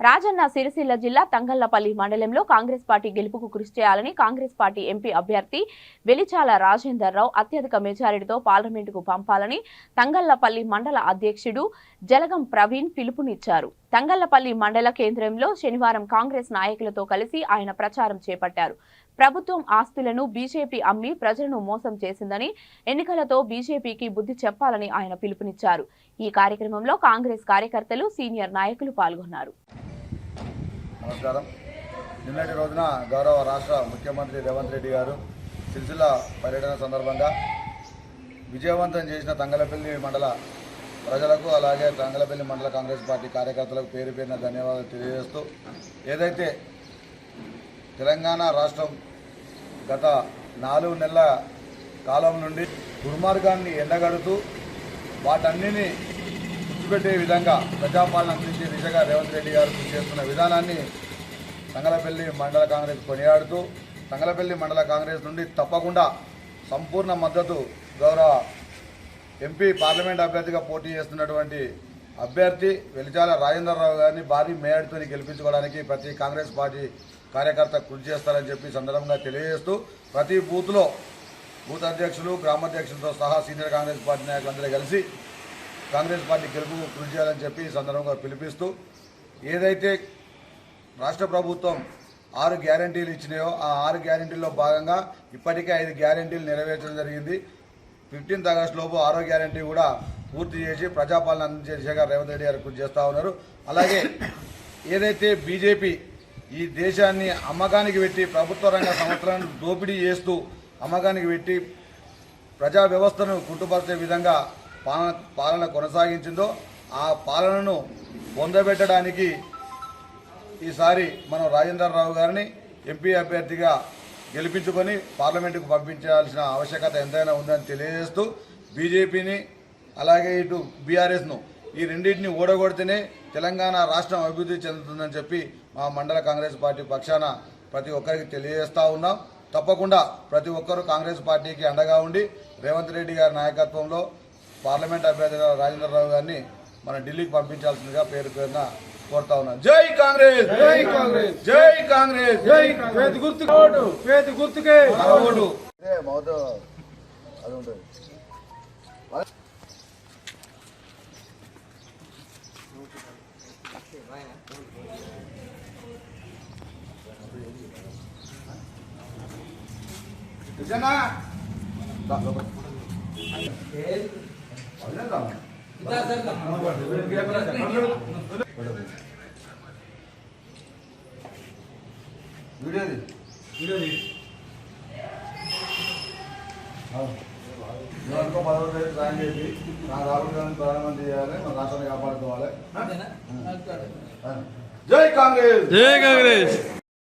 రాజన్న సిరిసిల్ల జిల్లా తంగళ్ళపల్లి మండలంలో కాంగ్రెస్ పార్టీ గెలుపుకు కృషి చేయాలని కాంగ్రెస్ పార్టీ ఎంపీ అభ్యర్థి వెలిచాల రాజేందర్ రావు అత్యధిక మెజారిటీతో పార్లమెంటుకు పంపాలని తంగళ్ళపల్లి మండల అధ్యక్షుడు జలగం ప్రవీణ్ పిలుపునిచ్చారు. తంగళ్ళపల్లి మండల కేంద్రంలో శనివారం కాంగ్రెస్ నాయకులతో కలిసి ఆయన ప్రచారం చేపట్టారు. ప్రభుత్వం ఆస్తులను బీజేపీ అమ్మి ప్రజలను మోసం చేసిందని ఎన్నికలతో బీజేపీకి బుద్ధి చెప్పాలని ఆయన పిలుపునిచ్చారు. ఈ కార్యక్రమంలో కాంగ్రెస్ కార్యకర్తలు సీనియర్ నాయకులు పాల్గొన్నారు. నమస్కారం. నిన్నటి రోజున గౌరవ రాష్ట్ర ముఖ్యమంత్రి రేవంత్ రెడ్డి గారు సిరిసిల్ల పర్యటన సందర్భంగా విజయవంతం చేసిన తంగలపల్లి మండల ప్రజలకు అలాగే తంగలపల్లి మండల కాంగ్రెస్ పార్టీ కార్యకర్తలకు పేరు పేరిన ధన్యవాదాలు తెలియజేస్తూ ఏదైతే తెలంగాణ రాష్ట్రం గత నాలుగు నెలల కాలం నుండి దుర్మార్గాన్ని ఎండగడుతూ వాటన్నిటిని పెట్టే విధంగా ప్రజాపాలన అందించే దిశగా రేవంత్ రెడ్డి గారు కృషి చేస్తున్న విధానాన్ని సంగలపల్లి మండల కాంగ్రెస్ కొనియాడుతూ సంగలపల్లి మండల కాంగ్రెస్ నుండి తప్పకుండా సంపూర్ణ మద్దతు గౌరవ ఎంపీ పార్లమెంట్ అభ్యర్థిగా పోటీ చేస్తున్నటువంటి అభ్యర్థి వెలిచాల రాజేంద్రరావు గారిని భారీ మేయడ్తో గెలిపించుకోవడానికి ప్రతి కాంగ్రెస్ పార్టీ కార్యకర్త కృషి చేస్తారని చెప్పి సందర్భంగా తెలియజేస్తూ ప్రతి బూత్లో బూత్ అధ్యక్షులు గ్రామాధ్యక్షులతో సహా సీనియర్ కాంగ్రెస్ పార్టీ నాయకులందరూ కలిసి కాంగ్రెస్ పార్టీ గెలుపు కృషి చేయాలని చెప్పి ఈ సందర్భంగా పిలిపిస్తూ ఏదైతే రాష్ట్ర ప్రభుత్వం ఆరు గ్యారంటీలు ఇచ్చినాయో ఆ ఆరు గ్యారంటీల్లో భాగంగా ఇప్పటికే ఐదు గ్యారంటీలు నెరవేర్చడం జరిగింది. ఫిఫ్టీన్త్ ఆగస్ట్ లోపు ఆరో గ్యారంటీ కూడా పూర్తి చేసి ప్రజాపాలన అందించే దిశగా రేవంత్ రెడ్డి గారు కృషి చేస్తూ ఉన్నారు. అలాగే ఏదైతే బీజేపీ ఈ దేశాన్ని అమ్మకానికి పెట్టి ప్రభుత్వ రంగ సంస్థలను దోపిడీ చేస్తూ అమ్మకానికి పెట్టి ప్రజా వ్యవస్థను కుంటుపరిచే విధంగా పాలన పాలన కొనసాగించిందో ఆ పాలనను పొందబెట్టడానికి ఈసారి మనం రాజేంద్రరావు గారిని ఎంపీ అభ్యర్థిగా గెలిపించుకొని పార్లమెంటుకు పంపించాల్సిన ఆవశ్యకత ఎంతైనా ఉందని తెలియజేస్తూ బీజేపీని అలాగే ఇటు బీఆర్ఎస్ను ఈ రెండింటిని ఓడగొడితేనే తెలంగాణ రాష్ట్రం అభివృద్ధి చెందుతుందని చెప్పి మా మండల కాంగ్రెస్ పార్టీ పక్షాన ప్రతి ఒక్కరికి తెలియజేస్తూ ఉన్నాం. తప్పకుండా ప్రతి ఒక్కరూ కాంగ్రెస్ పార్టీకి అండగా ఉండి రేవంత్ రెడ్డి గారి నాయకత్వంలో పార్లమెంట్ అభ్యర్థిగా రాజేంద్రరావు గారిని మన ఢిల్లీకి పంపించాల్సిందిగా పేరు పేరున కోరుతా ఉన్నాం. జై కాంగ్రెస్! జై కాంగ్రెస్! జై కాంగ్రెస్! జై పేద గుర్తుకే! ఓటు! పేద గుర్తుకే! ఓటు! అది ఉంటుంది? దా, వీడియోది చేసి నా రాహుల్ గాంధీ ప్రధానమంత్రి చేయాలి మన రాష్ట్రాన్ని కాపాడుకోవాలి జై కాంగ్రెస్. జై కాంగ్రెస్.